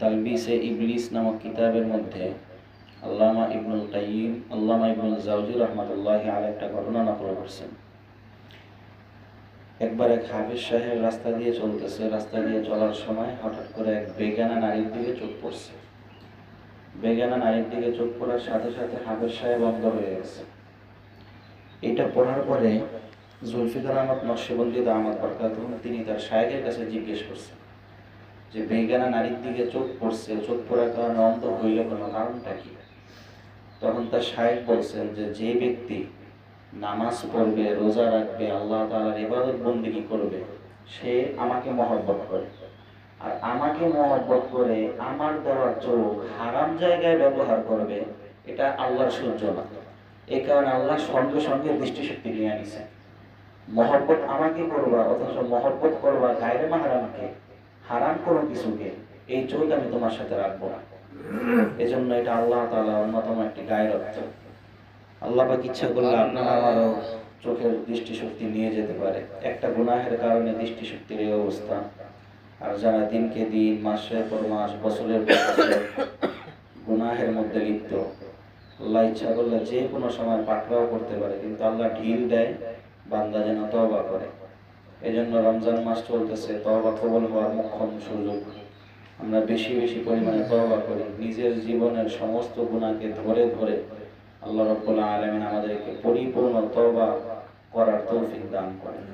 তালবিসে ইবলিস নামক কিতাবের মধ্যে আল্লামা ইবনুল কাইয়িম, আল্লামা ইবনুল জাউজি রহমতুল্লাহ আল একটা ঘটনা নকল করছেন। একবার এক হাফিজ সাহেব রাস্তা দিয়ে চলতেছে, রাস্তা দিয়ে চলার সময় হঠাৎ করে এক বেগানা নারীর দিকে চোখ পড়ছে। বেগানা নারীর দিকে চোখ পড়ার সাথে সাথে হাফিজ সাহেব অন্ধ হয়ে গেছে। এটা পড়ার পরে জুলফিকার আহমদ নকশবন্দি আহমদ বরকাত তিনি তার সাহেবের কাছে জিজ্ঞেস করছেন যে বেগানা নারীর দিকে চোখ পড়ছে, চোখ পড়ার কারণে অন্ধ হইল কোনো কারণটা কি? তখন তার সাহেব বলছেন যে যে ব্যক্তি নামাজ পড়বে, রোজা রাখবে, আল্লাহ তাআলার ইবাদত বন্দিগি করবে, সে আমাকে মহব্বত করে। আর আমাকে মহব্বত করে আমার দেওয়ার চোখ হারাম জায়গায় ব্যবহার করবে, এটা আল্লাহর সহ্য না। এই কারণে আল্লাহ সঙ্গে সঙ্গে দৃষ্টিশক্তি নিয়ে আনিছে মহব্বত আমাকে করবা, অথচ মহব্বত করবা গায়রে মাহারামকে হারাম কোনো কিছুকে এই চোখ আমি তোমার সাথে রাখব না। এজন্য এটা আল্লাহ তালা অন্যতম একটি গায়রত্ব আল্লাহ পাক ইচ্ছা করলে আপনার আমারও চোখের দৃষ্টিশক্তি নিয়ে যেতে পারে। একটা গুনাহের কারণে দৃষ্টিশক্তির এই অবস্থা। আর যারা দিনকে দিন, মাসের পর মাস, বছরের পর বছর গুনাহের মধ্যে লিপ্ত, আল্লাহ ইচ্ছা করলে যে কোনো সময় পাকড়াও করতে পারে। কিন্তু আল্লাহ ঢিল দেয়, বান্দা যেন তওবা করে। এই জন্য রমজান মাস চলতেছে তবা কবল হওয়ার মোক্ষম সুযোগ। আমরা বেশি বেশি পরিমাণে তবা করি, নিজের জীবনের সমস্ত গুণাকে ধরে ধরে আল্লাহ রব্বুল্লাহ আলমিন আমাদেরকে পরিপূর্ণ তবা করার তৌফিক দান করেন।